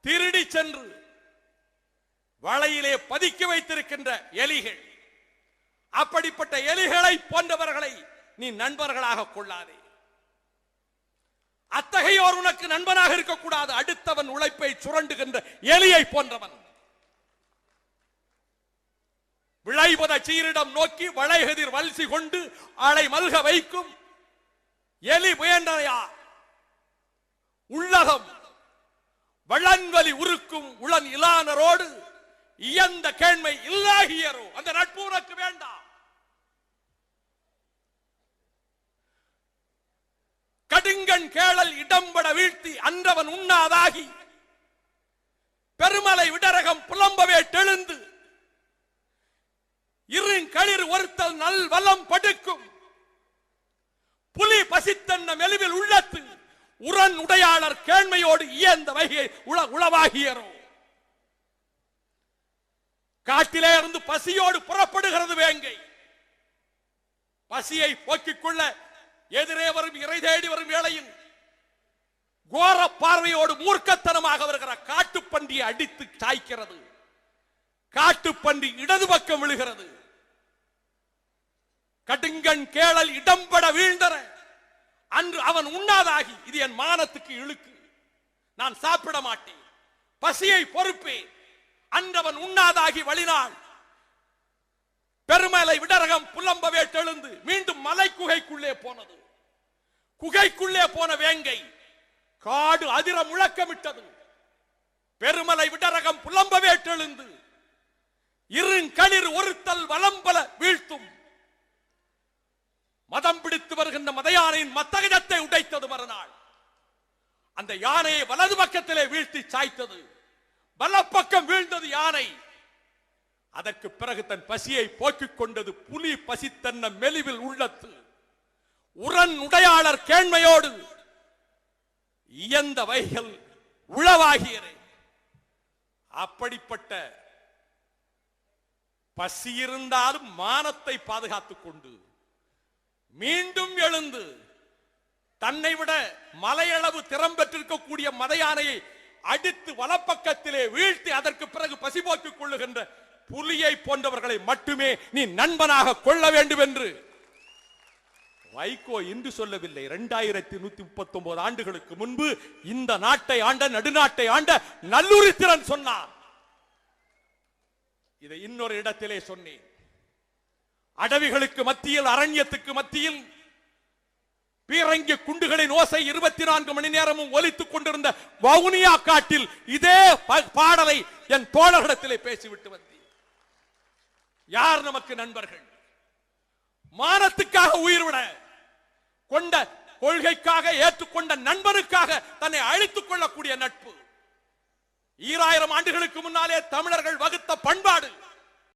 திருடி சென்று வலையிலே பதுக்கி வைத்திருக்கின்ற எலிகள். அப்படிப்பட்ட எலிகளை போன்றவர்களை நீ நண்பர்களாக கொள்ளாதே. அத்தகையோர் உனக்கு நண்பனாக இருக்கக்கூடாது. அடுத்தவன் உழைப்பை சுரண்டுகின்ற எலியை போன்றவன். விளைவத சீரிடம் நோக்கி வளைகதிர் வல்சி கொண்டு அலை மல்க வைக்கும் எலி முயன்றனையா உள்ளகம் வள்ளன்வலி உருக்கும் உளன் இலானரோடு இயந்த கேண்மை இல்லாகியரோ. அந்த நட்பு உனக்கு வேண்டாம். கடுங்கண் கேளல் இடம்பட வீழ்த்தி அன்றவன் உண்ணாதாகி பெருமலை விடரகம் புலம்பவே தெழுந்து இருங்களிர் ஒருத்தல் நல் வலம் படுக்கும் புலி பசித்தன்ன மெலிவில் உள்ளத்து உரன் உடையாளர் கேண்மையோடு இயந்த வைகை உள உளவாகியரோ. காட்டிலே இருந்து பசியோடு புறப்படுகிறது வேங்கை. பசியை போக்கிக் கொள்ள எதிரே வரும் இறை தேடி வரும் வேளையில் கோர பார்வையோடு மூர்க்கத்தனமாக வருகிற காட்டுப்பன்றியை அடித்து சாய்க்கிறது. காட்டுப்பன்றி இடது பக்கம் விழுகிறது. கடுங்கண் கேளல் இடம்பட வீழ்ந்தன. அன்று அவன் உண்ணாதாகி இது என் மானத்துக்கு இழுக்கு. நான் சாப்பிட மாட்டேன். பசியை பொறுப்பேன். அவன் உண்ணாதாகி வழினாள். பெருமலை விடரகம் புலம்பவே தெழுந்து மீண்டும் மலை குகைக்குள்ளே போனது. குகைக்குள்ளே போன வேங்கை காடு அதிர முழக்கமிட்டது. பெருமலை விட புலம்பவே தெழுந்து இருங்களிர் ஒருத்தல் வலம்பல வீழ்த்தும் மதம் பிடித்து வருகின்ற மதயானையின் மத்தகஜத்தை உடைத்தது மறுநாள். அந்த யானையை வலது பக்கத்திலே வீழ்த்தி சாய்த்தது. வலப்பக்கம் வீழ்ந்தது யானை. அதற்கு பிறகு தன் பசியை போக்கிக் கொண்டது புலி பசித்தன்ன மெலிவில் உள்ளத்து. உரன் உடையாளர் கேண்மையோடு இயந்த வைகள் உளவாகியரே. அப்படிப்பட்ட பசி இருந்தாலும் மானத்தை பாதுகாத்துக் கொண்டு மீண்டும் எழுந்து தன்னை விட மலையளவு திறம் பெற்றிருக்கக்கூடிய மதையானையை அடித்து வலப்பக்கத்திலே வீழ்த்தி அதற்கு பிறகு பசிபோக்கிக் கொள்ளுகின்ற புலியை போன்றவர்களை மட்டுமே நீ நண்பனாக கொள்ள வேண்டும் என்று வைகோ இன்று சொல்லவில்லை. இரண்டாயிரத்தி நூத்தி முப்பத்தி ஒன்பது ஆண்டுகளுக்கு முன்பு இந்த நாட்டை ஆண்ட நடுநாட்டை ஆண்ட நல்லுரித்திரன் சொன்னான். இதை இன்னொரு இடத்திலே சொன்னேன். அடவிகளுக்கு மத்தியில் அரண்யத்துக்கு மத்தியில் பீரங்கி குண்டுகளின் ஓசை இருபத்தி நான்கு மணி நேரமும் ஒலித்துக் கொண்டிருந்த வவுனியா காட்டில் இதே ப- பாடலை என் தோழர்களிடத்திலே பேசிவிட்டு வந்தேன். யார் நமக்கு நண்பர்கள்? மானத்துக்காக உயிர் விட கொண்ட கொள்கைக்காக ஏற்றுக்கொண்ட நண்பனுக்காக தன்னை அழித்துக் கொள்ளக்கூடிய நட்பு. ஈராயிரம் ஆண்டுகளுக்கு முன்னாலே தமிழர்கள் வகுத்த பண்பாடு